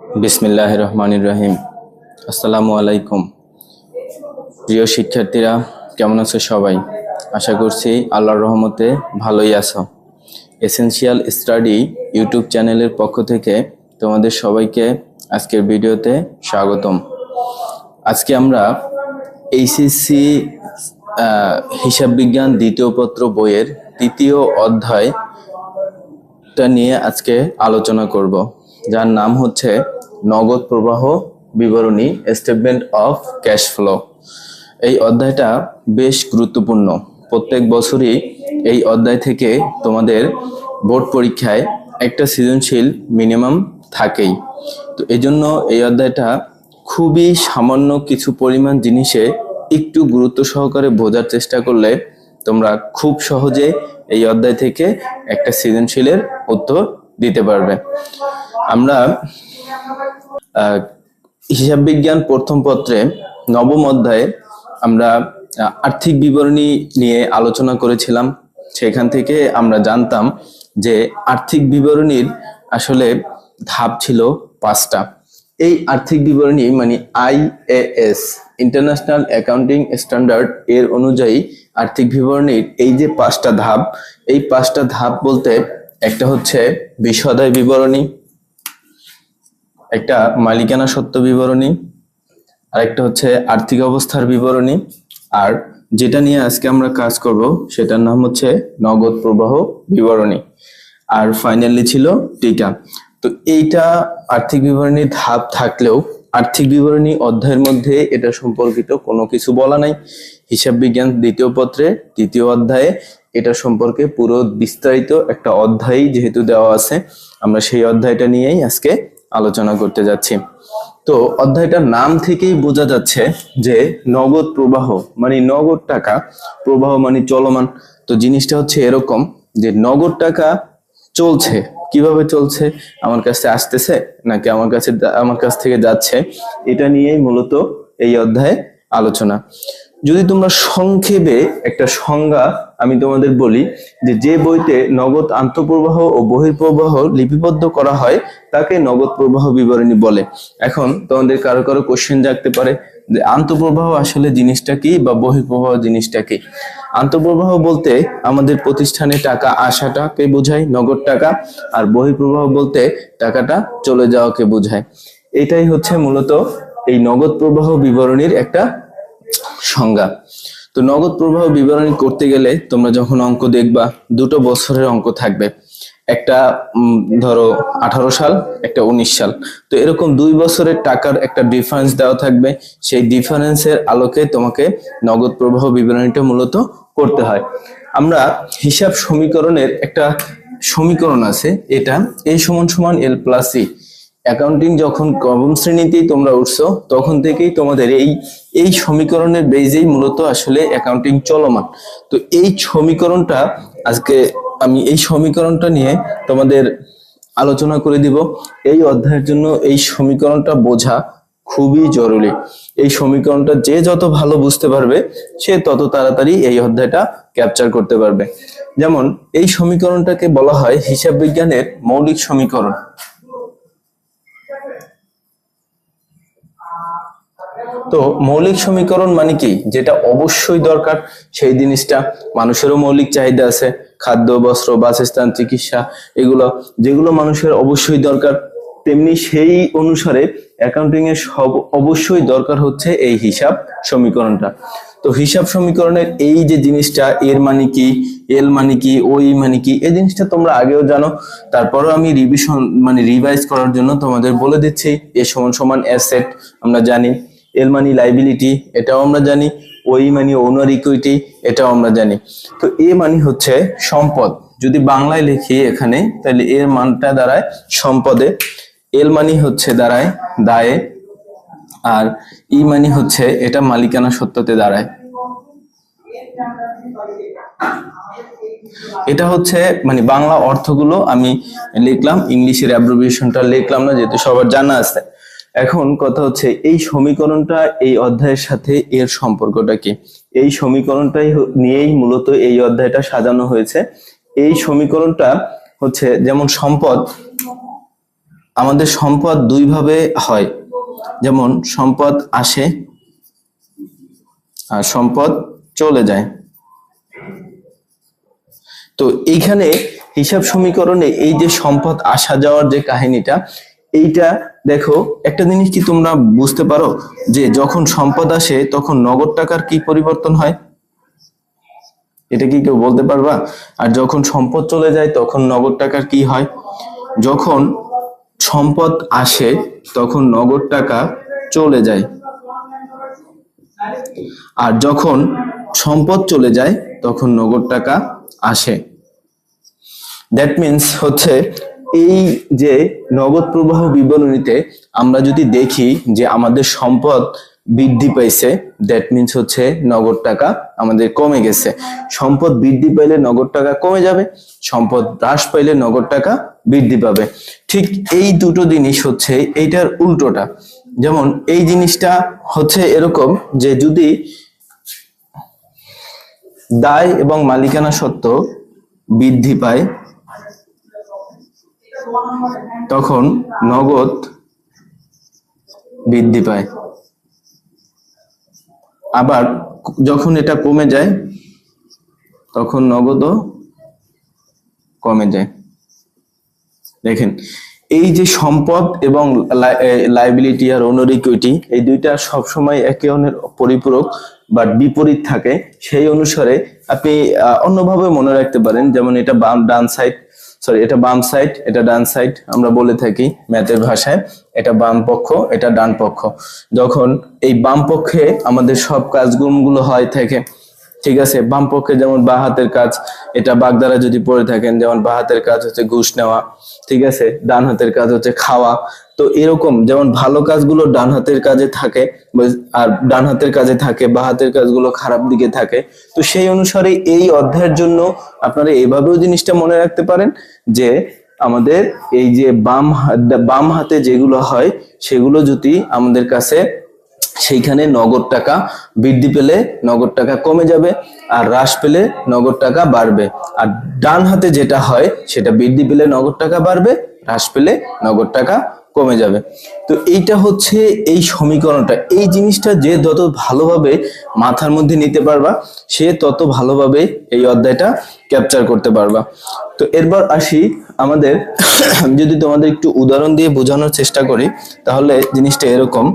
বিসমিল্লাহ রহমানির রহিম। আসসালামু আলাইকুম। প্রিয় শিক্ষার্থীরা, কেমন আছো সবাই? আশা করছি আল্লাহর রহমতে ভালোই আছো। এসেনশিয়াল স্টাডি ইউটিউব চ্যানেলের পক্ষ থেকে তোমাদের সবাইকে আজকের ভিডিওতে স্বাগতম। আজকে আমরা এইচএসসি হিসাব বিজ্ঞান দ্বিতীয় পত্র বইয়ের তৃতীয় অধ্যায় টা নিয়ে আজকে আলোচনা করব। যার নাম হচ্ছে নগদ প্রবাহ বিবরণী স্টেটমেন্ট অফ ক্যাশ ফ্লো এই অধ্যায়টা বেশ গুরুত্বপূর্ণ। প্রত্যেক বছরই এই অধ্যায় থেকে তোমাদের বোর্ড পরীক্ষায় একটা সৃজনশীল মিনিমাম থাকেই। তো এজন্য এই অধ্যায়টা খুবই সামান্য কিছু পরিমাণ জিনিসে একটু গুরুত্ব সহকারে বোঝার চেষ্টা করলে তোমরা খুব সহজে এই অধ্যায় থেকে একটা সৃজনশীলের উত্তর দিতে পারবে। আমরা হিসাব বিজ্ঞান প্রথম পত্রে নবম অধ্যায়ে আমরা আর্থিক বিবরণী নিয়ে আলোচনা করেছিলাম। সেখান থেকে আমরা জানতাম যে আর্থিক বিবরণীর আসলে ধাপ ছিল পাঁচটা। এই আর্থিক বিবরণী মানে আইএএস ইন্টারন্যাশনাল অ্যাকাউন্টিং স্ট্যান্ডার্ড এর অনুযায়ী আর্থিক বিবরণীর এই যে পাঁচটা ধাপ, এই পাঁচটা ধাপ বলতে একটা হচ্ছে বিশদায় বিবরণী একটা মালিকানা সত্য বিবরণী আর একটা হচ্ছে আর্থিক অবস্থার বিবরণী, আর যেটা নিয়ে আজকে আমরা কাজ করব সেটার নাম হচ্ছে নগদ প্রবাহ বিবরণী। আর ফাইনালি ছিল টিকা তো এইটা আর্থিক বিবরণীর ধাপ থাকলেও আর্থিক বিবরণী অধ্যায়ের মধ্যে এটা সম্পর্কিত কোনো কিছু বলা নাই। হিসাব বিজ্ঞান দ্বিতীয় পত্রে, তৃতীয় অধ্যায়ে এটা সম্পর্কে পুরো বিস্তারিত একটা অধ্যায় যেহেতু দেওয়া আছে, আমরা সেই অধ্যায়টা নিয়েই আজকে আলোচনা করতে যাচ্ছি। তো অধ্যায়টার নাম থেকেই বোঝা যাচ্ছে যে নগদ প্রবাহ মানে নগদ টাকা, প্রবাহ মানে চলমান। তো জিনিসটা হচ্ছে এরকম যে নগদ টাকা চলছে। কীভাবে চলছে? আমার কাছে আসতেছে নাকি আমার কাছে, আমার কাছ থেকে যাচ্ছে? এটা নিয়েই মূলত এই অধ্যায়ে আলোচনা। যদি তোমরা সংক্ষেপে একটা সংজ্ঞা আমি তোমাদের বলি, যে যে বইতে নগদ আন্তঃপ্রবাহ ও বহিঃপ্রবাহ লিপিবদ্ধ করা হয়, তাকে নগদ প্রবাহ বিবরণী বলে। এখন তোমাদের কারও কারও কোশ্চেন জাগতে পারে, যে আন্তঃপ্রবাহ আসলে জিনিসটা কি বা বহিঃপ্রবাহ জিনিসটা কি? আন্তঃপ্রবাহ বলতে আমাদের প্রতিষ্ঠানে টাকা আসাটাকে বোঝায়, নগদ টাকা, আর বহিঃপ্রবাহ বলতে টাকাটা চলে যাওয়াকে বোঝায়। এটাই হচ্ছে মূলত এই নগদ প্রবাহ বিবরণীর একটা সংজ্ঞা। তো নগদ প্রবাহ বিবরণী করতে গেলে তোমরা যখন অঙ্ক দেখবা, দুটো বছরের অঙ্ক থাকবে। একটা ধরো আঠারো সাল, একটা উনিশ সাল। তো এরকম দুই বছরের টাকার একটা ডিফারেন্স দেওয়া থাকবে। সেই ডিফারেন্সের আলোকে তোমাকে নগদ প্রবাহ বিবরণীটা মূলত করতে হয়। আমরা হিসাব সমীকরণের একটা সমীকরণ আছে, এটা এই সমান সমান এল প্লাস ই অ্যাকাউন্টিং যখন নবম শ্রেণীতেই তোমরা উঠছো, তখন থেকেই তোমাদের এই এই সমীকরণের বেজেই মূলত আসলে অ্যাকাউন্টিং চলমান। তো এই সমীকরণটা আজকে আমি এই সমীকরণটা নিয়ে তোমাদের আলোচনা করে দিব। এই অধ্যায়ের জন্য এই সমীকরণটা বোঝা খুবই জরুরি। এই সমীকরণটা যে যত ভালো বুঝতে পারবে, সে তত তাড়াতাড়ি এই অধ্যায়টা ক্যাপচার করতে পারবে। যেমন, এই সমীকরণটাকে বলা হয় হিসাব বিজ্ঞানের মৌলিক সমীকরণ। তো মৌলিক সমীকরণ মানে কি? যেটা অবশ্যই দরকার। সেই জিনিসটা মানুষেরও মৌলিক চাহিদা আছে। খাদ্য, বস্ত্র, বাসস্থান, চিকিৎসা এগুলো, যেগুলো মানুষের অবশ্যই দরকার। তেমনি সেই অনুসারে অ্যাকাউন্টিং এর সব অবশ্যই দরকার হচ্ছে এই হিসাব সমীকরণটা। তো হিসাব সমীকরণের এই যে জিনিসটা, এর মানে কি, এল মানে কি ওই মানে কি, এই জিনিসটা তোমরা আগেও জানো। তারপরও আমি রিভিশন মানে রিভাইজ করার জন্য তোমাদের বলে দিচ্ছি। এ সমান সমান অ্যাসেট আমরা জানি। এল মানি লাইবিলিটি এটাও আমরা জানি। ওই মানি ওনার ইকুইটি এটাও আমরা জানি। তো এ মানি হচ্ছে সম্পদ। যদি বাংলায় লিখি এখানে, তাহলে এর মানটা দাঁড়ায় সম্পদে। এল মানি হচ্ছে দাঁড়ায় দায়ে, আর ই মানি হচ্ছে এটা মালিকানা সত্যতে দাঁড়ায়। এটা হচ্ছে মানে বাংলা অর্থগুলো আমি লিখলাম ইংলিশের অ্যাব্রিভিয়েশনটা লিখলাম না, যেহেতু সবার জানা আছে। এখন কথা হচ্ছে, এই সমীকরণটা এই অধ্যায়ের সাথে এর সম্পর্কটা কি? এই সমীকরণটাই নিয়েই মূলত এই অধ্যায়টা সাজানো হয়েছে। এই সমীকরণটা হচ্ছে যেমন সম্পদ, আমাদের সম্পদ দুইভাবে হয়। যেমন সম্পদ আসে আর সম্পদ চলে যায়। তো এইখানে হিসাব সমীকরণে এই যে সম্পদ আসা যাওয়ার যে কাহিনীটা এইটা দেখো, একটা জিনিস কি তোমরা বুঝতে পারো? যে যখন সম্পদ আসে, তখন নগদ টাকার কি পরিবর্তন হয়? এটা কি কেউ বলতে পারবা? আর যখন সম্পদ চলে যায়, তখন নগদ টাকার কি হয়? যখন সম্পদ আসে, তখন নগদ টাকা চলে যায়। আর যখন সম্পদ চলে যায়, তখন নগদ টাকা আসে। দ্যাট মিন্স হচ্ছে এই যে নগদ প্রবাহ বিবরণীতে আমরা যদি দেখি যে আমাদের সম্পদ বৃদ্ধি পাইছে দ্যাট মিন্স হচ্ছে নগদ টাকা আমাদের কমে গেছে। সম্পদ বৃদ্ধি পাইলে নগদ টাকা কমে যাবে, সম্পদ হ্রাস পাইলে নগদ টাকা বৃদ্ধি পাবে। ঠিক এই দুটো জিনিস হচ্ছে এইটার উল্টোটা। যেমন এই জিনিসটা হচ্ছে এরকম যে যদি দায় এবং মালিকানা সত্ত্ব বৃদ্ধি পায় তখন নগদ বৃদ্ধি পায়। আবার যখন এটা কমে যায়, তখন নগদও কমে যায়। দেখেন, এই যে সম্পদ এবং লাইবিলিটি আর ওনার ইকুইটি এই দুইটা সবসময় একে অন্যের পরিপূরক বা বিপরীত থাকে। সেই অনুসারে আপনি অন্যভাবে মনে রাখতে পারেন, যেমন এটা বাম ডান সাইড সরি এটা বাম সাইড এটা ডান সাইড আমরা বলে থাকি ম্যাথের ভাষায়। এটা বাম পক্ষ, এটা ডান পক্ষ। যখন এই বাম পক্ষে আমাদের সব কাজগুলো হয় থাকে, ঠিক আছে? বাম পক্ষে যেমন বা হাতের কাজ, এটা বাগদারা যদি পড়ে থাকেন, যেমন বা হাতের কাজ হচ্ছে ঘুষ নেওয়া, ঠিক আছে? ডান হাতের কাজ হচ্ছে খাওয়া তো এরকম যেমন ভালো কাজগুলো ডান হাতের কাজে থাকে আর ডান হাতের কাজে থাকে, বা হাতের কাজগুলো খারাপ দিকে থাকে, তো সেই অনুসারে এই অধ্যায়ের জন্য আপনারা এভাবেও জিনিসটা মনে রাখতে পারেন যে আমাদের এই যে বাম বাম হাতে যেগুলো হয়, সেগুলো যদি আমাদের কাছে সেইখানে নগদ টাকা বৃদ্ধি পেলে নগদ টাকা কমে যাবে আর হ্রাস পেলে নগদ টাকা বাড়বে। আর ডান হাতে যেটা হয়, সেটা বৃদ্ধি পেলে নগদ টাকা বাড়বে হ্রাস পেলে নগদ টাকা কমে যাবে। তো এইটা হচ্ছে এই সমীকরণটা। এই জিনিসটা যে যত ভালোভাবে মাথার মধ্যে নিতে পারবা, সে তত ভালোভাবে এই অধ্যায়টা ক্যাপচার করতে পারবা। তো এরপর আসি আমাদের যদি তোমাদের একটু উদাহরণ দিয়ে বোঝানোর চেষ্টা করি, তাহলে জিনিসটা এরকম।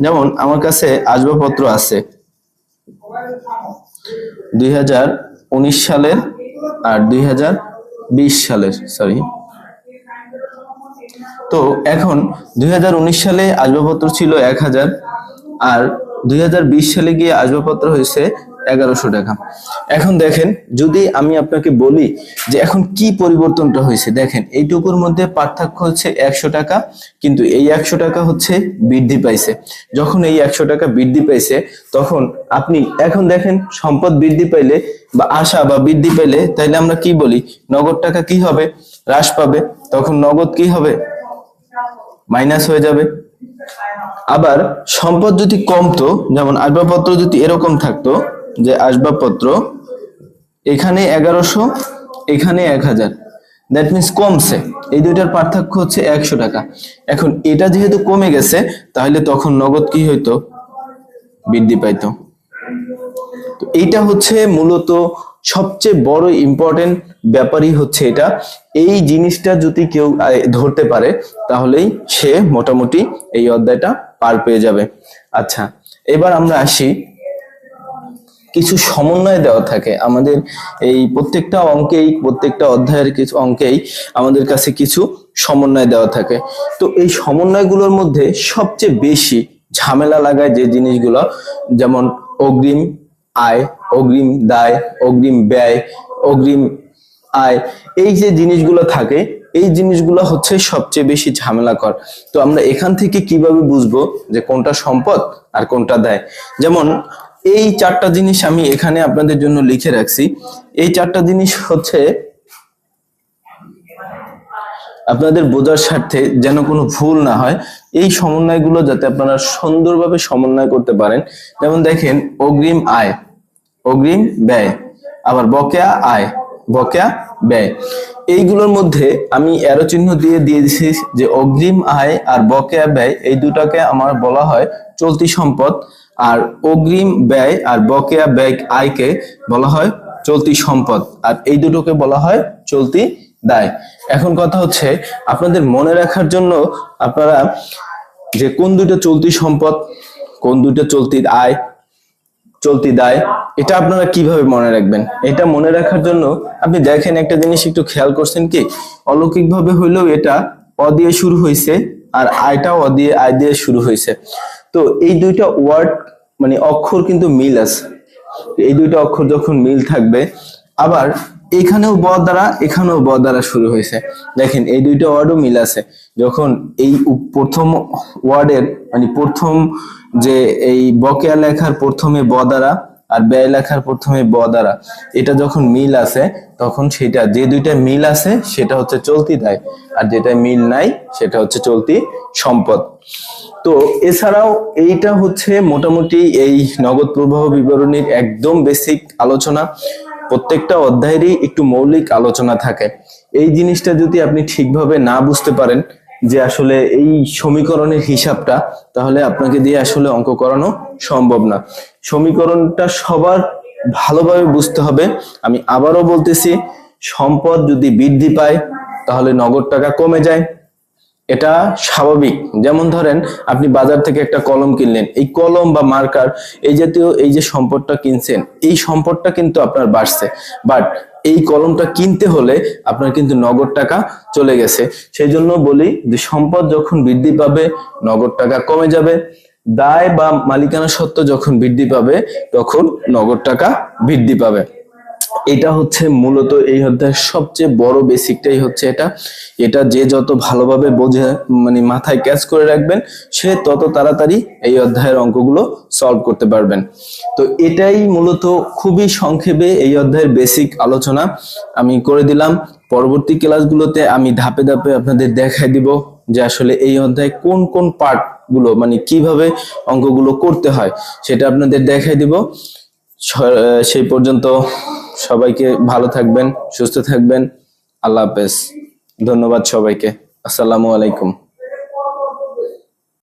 যেমন আমার কাছে আসবাবপত্র আছে। দুই হাজার উনিশ সালের আর দুই হাজার বিশ সালের সরি তো এখন দুই হাজার উনিশ সালে আসবাবপত্র ছিল এক হাজার, আর দুই হাজার বিশ সালে গিয়ে আসবাবপত্র হয়েছে এগারোশো টাকা। এখন দেখেন, যদি আমি আপনাকে বলি যে এখন কি পরিবর্তনটা হয়েছে, দেখেন, এইটুকুর মধ্যে পার্থক্য হচ্ছে একশো টাকা, কিন্তু এই একশো টাকা হচ্ছে বৃদ্ধি পাইছে। যখন এই একশো টাকা বৃদ্ধি পাইছে, তখন আপনি, এখন দেখেন, সম্পদ বৃদ্ধি পাইলে বা আশা বা বৃদ্ধি পাইলে, তাইলে আমরা কি বলি, নগদ টাকা কি হবে? হ্রাস পাবে। তখন নগদ কি হবে? মাইনাস হয়ে যাবে। আবার সম্পদ যদি কমতো যেমন আসবাবপত্র যদি এরকম থাকতো, যে আসবাবপত্র, এখানে এগারোশো, এখানে এক হাজার। দ্যাট মিনস কমছে। এই দুইটার পার্থক্য হচ্ছে একশো টাকা। এখন এটা যেহেতু কমে গেছে, তাহলে তখন নগদ কি হইতো? বৃদ্ধি পাইতো। তো এইটা হচ্ছে মূলত সবচেয়ে বড় ইম্পর্টেন্ট ব্যাপারই হচ্ছে এটা। এই জিনিসটা যদি কেউ ধরতে পারে, তাহলেই সে মোটামুটি এই অধ্যায়টা পার পেয়ে যাবে। আচ্ছা এবার আমরা আসি। কিছু সমন্বয় দেওয়া থাকে। আমাদের এই প্রত্যেকটা অঙ্কেই, প্রত্যেকটা অধ্যায়ের কিছু অঙ্কেই আমাদের কাছে কিছু সমন্বয় দেওয়া থাকে। তো এই সমন্বয়গুলোর মধ্যে সবচেয়ে বেশি ঝামেলা লাগায় যে জিনিসগুলো, যেমন অগ্রিম আয়, অগ্রিম দায়, অগ্রিম ব্যয়, অগ্রিম আয় এই যে জিনিসগুলো থাকে, এই জিনিসগুলো হচ্ছে সবচেয়ে বেশি ঝামেলাকর। তো আমরা এখান থেকে কীভাবে বুঝব যে কোনটা সম্পদ আর কোনটা দেয়? যেমন এই চারটা জিনিস আমি এখানে আপনাদের জন্য লিখে রাখছি। এই চারটা জিনিস হচ্ছে আপনাদের বোঝার স্বার্থে যেন কোনো ভুল না হয়। এই সমন্বয়গুলো যাতে আপনারা সুন্দরভাবে সমন্বয় করতে পারেন। যেমন দেখেন, অগ্রিম আয়, অগ্রিম ব্যয়, আবার বকেয়া আয়। বকেয়া ব্যয়। এইগুলোর মধ্যে আমি এরো চিহ্ন দিয়ে দিয়ে দিছি যে অগ্রিম আয় আর বকেয়া ব্যয়, এই দুটাকে আমার বলা হয় চলতি সম্পদ। আর অগ্রিম ব্যয় আর বকেয়া ব্যয় আয়কে বলা হয় চলতি সম্পদ। আর এই দুটোকে বলা হয় চলতি দায়। এখন কথা হচ্ছে, আপনাদের মনে রাখার জন্য আপনারা যে কোন দুটো চলতি সম্পদ, কোন দুটো চলতি আয় চলতি দায়, এটা আপনারা কীভাবে মনে রাখবেন? এটা মনে রাখার জন্য আপনি দেখেন একটা জিনিস একটু খেয়াল করছেন কি? অলৌকিকভাবে হইলেও এটা অ দিয়ে শুরু হয়েছে আর আয়টাও অ দিয়ে আয় দিয়ে শুরু হয়েছে তো এই দুইটা ওয়ার্ড মানে অক্ষর কিন্তু মিল আছে। এই দুইটা অক্ষর যখন মিল থাকবে, আবার এখানেও ব দ্বারা, এখানেও ব দ্বারা শুরু হয়েছে দেখেন, এই দুইটা ওয়ার্ডও মিল আছে। যখন এই প্রথম ওয়ার্ডের মানে প্রথম যে এই বকেয়া লেখার প্রথমে ব দ্বারা আর ব্যয় লেখার প্রথমে ব দ্বারা, এটা যখন মিল আছে, তখন সেটা, যে দুইটা মিল আছে, সেটা হচ্ছে চলতি দায়, আর যেটা মিল নাই, সেটা হচ্ছে চলতি সম্পদ। তো এছাড়াও এইটা হচ্ছে মোটামুটি এই নগদ প্রবাহ বিবরণীর একদম বেসিক আলোচনা। প্রত্যেকটা অধ্যায়েরই একটু মৌলিক আলোচনা থাকে। এই জিনিসটা যদি আপনি ঠিকভাবে না বুঝতে পারেন যে আসলে এই সমীকরণের হিসাবটা, তাহলে আপনাকে দিয়ে আসলে অঙ্ক করানো সম্ভব না। সমীকরণটা সবার ভালোভাবে বুঝতে হবে। আমি আবারও বলতেছি, সম্পদ যদি বৃদ্ধি পায়, তাহলে নগদ টাকা কমে যায়। এটা স্বাভাবিক। যেমন ধরেন, আপনি বাজার থেকে একটা কলম কিনলেন। এই কলম বা মার্কার, এই জাতীয় এই যে সম্পদটা কিনছেন, এই সম্পদটা কিন্তু আপনার বাড়ছে। বাট এই কলমটা কিনতে হলে আপনার কিন্তু নগদ টাকা চলে গেছে। সেই জন্য বলি, যে সম্পদ যখন বৃদ্ধি পাবে, নগদ টাকা কমে যাবে। দায় বা মালিকানা সত্ত্ব যখন বৃদ্ধি পাবে, তখন নগদ টাকা বৃদ্ধি পাবে। এটা হচ্ছে মূলত এই অধ্যায়ের সবচেয়ে বড় বেসিকটাই হচ্ছে এটা। এটা যে যত ভালোভাবে বোঝে মানে মাথায় ক্যাচ করে রাখবেন, সে তত তাড়াতাড়ি এই অধ্যায়ের অঙ্কগুলো সলভ করতে পারবেন। তো এটাই মূলত খুবই সংক্ষেপে এই অধ্যায়ের বেসিক আলোচনা। আমি করে দিলাম, পরবর্তী ক্লাসগুলোতে আমি ধাপে ধাপে আপনাদের দেখাই দিব যে আসলে এই অধ্যায় কোন কোন পার্টগুলো মানে কীভাবে অঙ্কগুলো করতে হয়, সেটা আপনাদের দেখাই দিব। সেই পর্যন্ত সবাইকে ভালো থাকবেন সুস্থ থাকবেন। আল্লাহ হাফেজ। ধন্যবাদ সবাইকে। আসসালামু আলাইকুম।